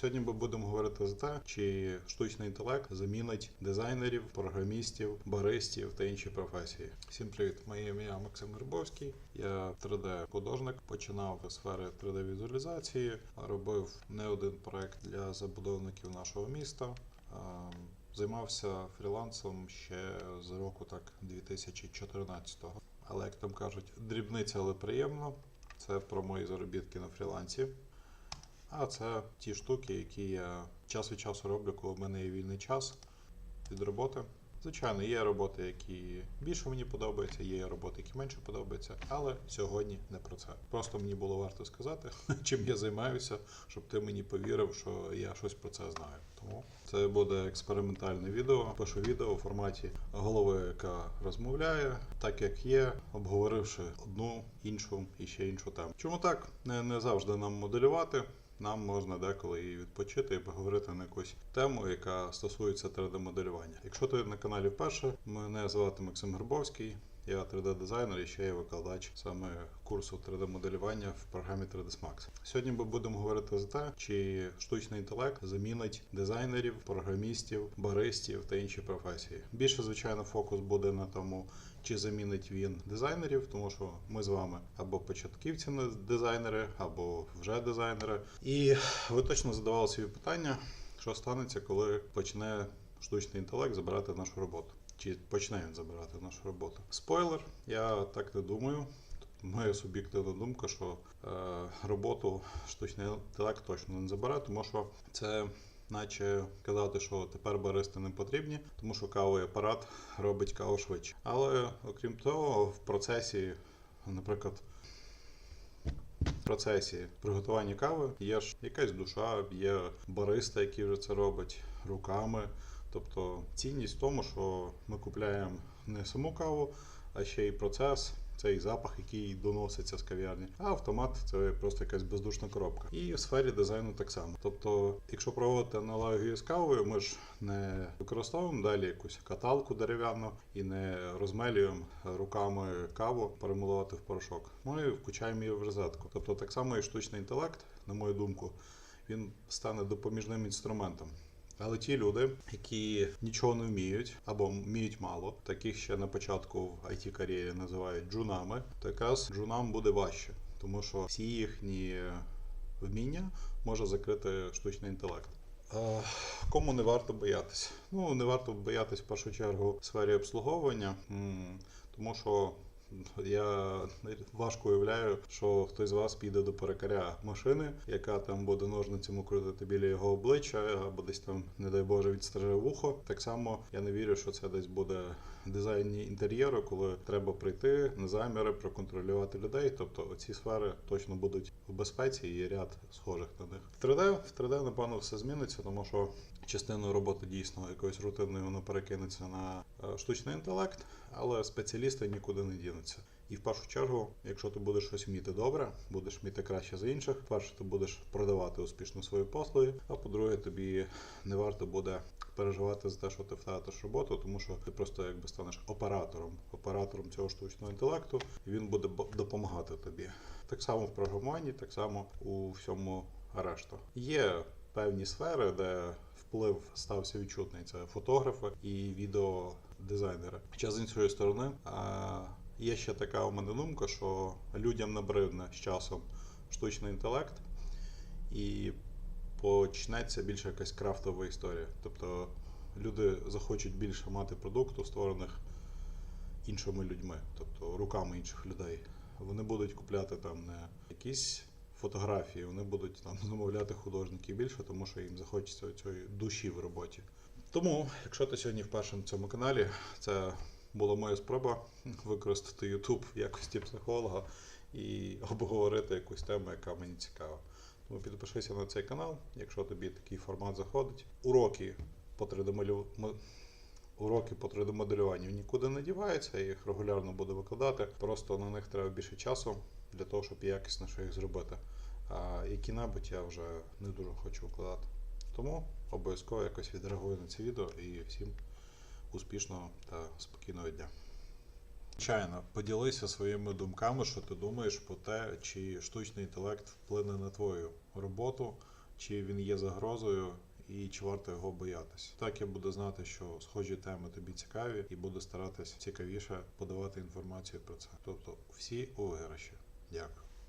Сьогодні ми будемо говорити за те, чи штучний інтелект замінить дизайнерів, програмістів, баристів та інші професії. Всім привіт! Моє ім'я Максим Грибовський. Я 3D-художник. Починав з сфери 3D-візуалізації, робив не один проект для забудовників нашого міста. Займався фрілансом ще з року так 2014-го. Але як там кажуть, дрібниця, але приємно. Це про мої заробітки на фрілансі. А це ті штуки, які я час від часу роблю, коли в мене є вільний час від роботи. Звичайно, є роботи, які більше мені подобаються, є роботи, які менше подобаються, але сьогодні не про це. Просто мені було варто сказати, чим я займаюся, щоб ти мені повірив, що я щось про це знаю. Тому це буде експериментальне відео. Пишу відео у форматі голови, яка розмовляє, так як є, обговоривши одну, іншу і ще іншу тему. Чому так? Не, завжди нам моделювати. Нам можна деколи і відпочити і поговорити на якусь тему, яка стосується 3D-моделювання. Якщо ти на каналі вперше, мене звати Максим Грибовський. Я 3D-дизайнер і ще є викладач саме курсу 3D-моделювання в програмі 3ds Max. Сьогодні ми будемо говорити за те, чи штучний інтелект замінить дизайнерів, програмістів, баристів та інші професії. Більше, звичайно, фокус буде на тому, чи замінить він дизайнерів, тому що ми з вами або початківці дизайнери, або вже дизайнери. І ви точно задавали собі питання, що станеться, коли почне штучний інтелект забирати нашу роботу. Чи почне він забирати нашу роботу? Спойлер, я так не думаю. Моя суб'єктивна думка, що е, роботу штучний інтелект точно не забере, тому що це наче казати, що тепер баристи не потрібні, тому що кавовий апарат робить каву швидше. Але окрім того, в процесі, наприклад, в процесі приготування кави є ж якась душа, є бариста, який вже це робить руками. Тобто цінність в тому, що ми купляємо не саму каву, а ще й процес, цей запах, який доноситься з кав'ярні. А автомат це просто якась бездушна коробка. І в сфері дизайну так само. Тобто, якщо проводити аналогію з кавою, ми ж не використовуємо далі якусь каталку дерев'яну і не розмелюємо руками каву перемолоти в порошок. Ми включаємо її в розетку. Тобто, так само і штучний інтелект, на мою думку, він стане допоміжним інструментом. Але ті люди, які нічого не вміють або вміють мало, таких ще на початку в it кар'єрі називають джунами, то якраз джунам буде важче, тому що всі їхні вміння може закрити штучний інтелект. Кому не варто боятися? Ну не варто боятись в першу чергу в сфері обслуговування, тому що я важко уявляю, що хтось з вас піде до перекаря машини, яка там буде ножницями крутити біля його обличчя, або десь там, не дай Боже, відстриже вухо. Так само я не вірю, що це десь буде дизайн інтер'єру, коли треба прийти на заміри, проконтролювати людей. Тобто ці сфери точно будуть в безпеці і є ряд схожих на них. В 3D, в 3D, напевно, все зміниться, тому що частину роботи дійсно якоюсь рутинною воно перекинеться на е, штучний інтелект, але спеціалісти нікуди не дінуться. І в першу чергу, якщо ти будеш щось вміти добре, будеш вміти краще за інших, перше ти будеш продавати успішно свої послуги, а по-друге, тобі не варто буде переживати за те, що ти втратиш роботу, тому що ти просто якби станеш оператором, оператором цього штучного інтелекту, і він буде допомагати тобі. Так само в програмуванні, так само у всьому решту. Є певні сфери, де вплив стався відчутний. Це фотографи і відеодизайнери. Хоча з іншої сторони, є ще така у мене думка, що людям набридне з часом штучний інтелект, і почнеться більше якась крафтова історія. Тобто люди захочуть більше мати продукту, створених іншими людьми, тобто руками інших людей. Вони будуть купляти там не якісь фотографії, вони будуть там замовляти художників більше, тому що їм захочеться цієї душі в роботі. Тому, якщо ти сьогодні вперше на цьому каналі, це була моя спроба використати YouTube в якості психолога і обговорити якусь тему, яка мені цікава. Тому підпишися на цей канал, якщо тобі такий формат заходить. Уроки по 3D малю... Уроки по 3D-моделюванню нікуди не діваються, я їх регулярно буду викладати. Просто на них треба більше часу для того, щоб якісніше їх зробити. А які-небудь я вже не дуже хочу викладати. Тому обов'язково якось відреагую на це відео і всім успішного та спокійного дня. Звичайно, поділися своїми думками, що ти думаєш про те, чи штучний інтелект вплине на твою роботу, чи він є загрозою. І чи варто його боятися? Так я буду знати, що схожі теми тобі цікаві, і буду старатись цікавіше подавати інформацію про це. Тобто всі у виграші. Дякую.